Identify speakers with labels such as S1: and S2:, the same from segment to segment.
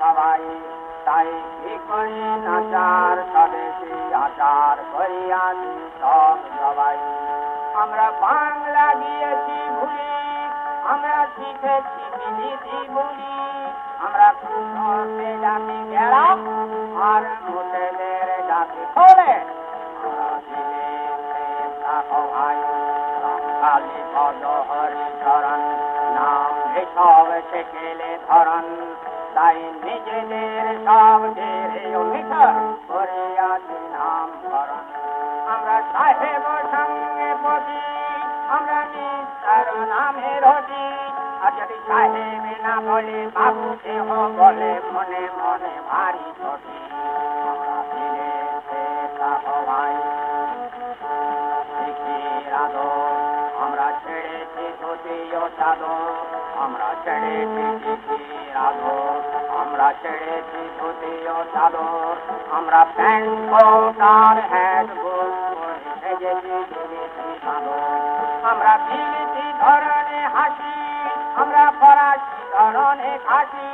S1: সবাই, তাই কি করি নাচার স্বদেশি আচার করিয়াছি সব সবাই। আমরা বাংলা গিয়েছি ভুলি, আমরা শিখেছি বিলিতি বলি, আমরা কৃষককে ডাকি গেলাম, আর মুসেদের ডাকি খোলে ভাই কালী পদ হরি চরণ, নাম এসব শেখেলে ধরন। তাই নিজেদের সব ছেড়ে অভিষেক করিয়াছি নাম করণ আমরা সাহেব সঙ্গে পতি আমরা নিস্তার নামে রটি আর যদি সাহেব না বলে বাবু দেহ বলে মনে মনে ভারী ছটি ধুতিও চাদর আমরা ছেড়েছি শিখির আদর আমরা ছেড়েছি ধুতিও চাদর আমরা প্যান্ট কোট আর হ্যাট চাদর আমরা বিলিতি ধরনে হাসি, আমরা ফরাসি ধরনে খাসি।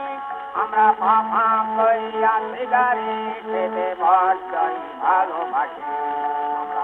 S1: আমরা পাপা কইয়া সিগারেট খেতে বড্ডই ভালোবাসি।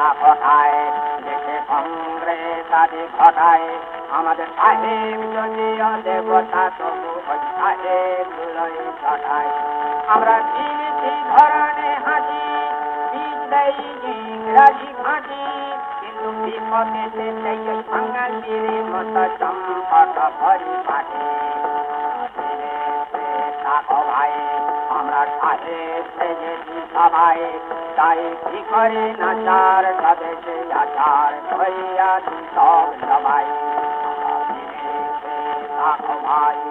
S1: তা ঘটায় দেশে কংগ্রেস আদি ঘটায়। আমাদের সাহেব যদিও দেবতা তবু সাহেব ঘটায় আমরা বিলিতি ধরনে হাঁটি ইংরাজি ঘাঁটি। কিন্তু বিপদে সেই ওই বাঙালির চম্পট ভরি ভাই। আহে সেনে সবাই তাই কি করে নাচার স্বদেশে আচার করিয়া সব সবাই থাকো ভাই